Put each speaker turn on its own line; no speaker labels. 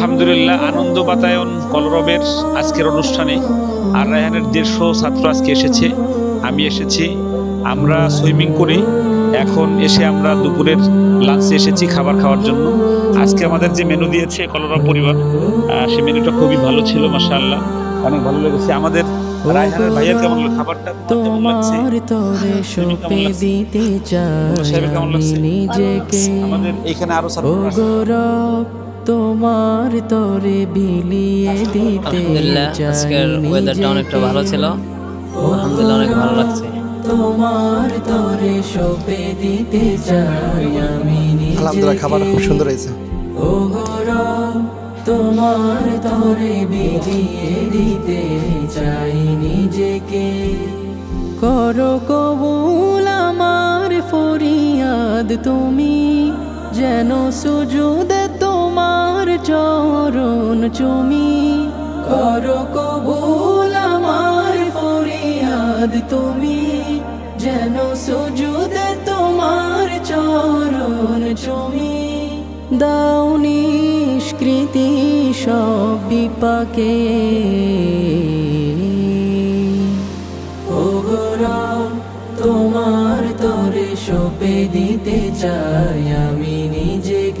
আলহামদুলিল্লাহ আনন্দ বাতায়ন কলরবের আজকের অনুষ্ঠানে। আর রায়হানের দেড়শো ছাত্র আজকে এসেছে আমি এসেছি আমরা সুইমিং করি এখন এসে আমরা দুপুরের লাঞ্চে এসেছি খাবার খাওয়ার জন্য। আজকে আমাদের যে মেনু দিয়েছে কলরব পরিবার সেই মেনুটা খুবই ভালো ছিল মাশাআল্লাহ অনেক ভালো লেগেছে। আমাদের রায়হানের ভাইয়ের কেমন খাবারটা কেমন লাগছে? কেমন লাগছে? আমাদের এখানে
আরও তোমার তোরে বিলিয়ে দিতে
আজকের ওয়েদারটা অনেকটা ভালো ছিল। আলহামদুলিল্লাহ অনেক ভালো লাগছে।
তোমার তোরে সপে দিতে চাই আমি
আলহামদুলিল্লাহ খাবার খুব সুন্দর হয়েছে।
ও তোমার তোরে বিলিয়ে দিতে চাই নিজেকে। করো কবুল আমার ফরিয়াদ তুমি যেন সুজুদ চরণ চুমি। করো কবুল আমার ফরিয়াদ তুমি যেন সুজুদ তোমার চরণ চুমি। দাও নিষ্কৃতি সব বিপাকে। তোমার তোরে সপে দিতে চাই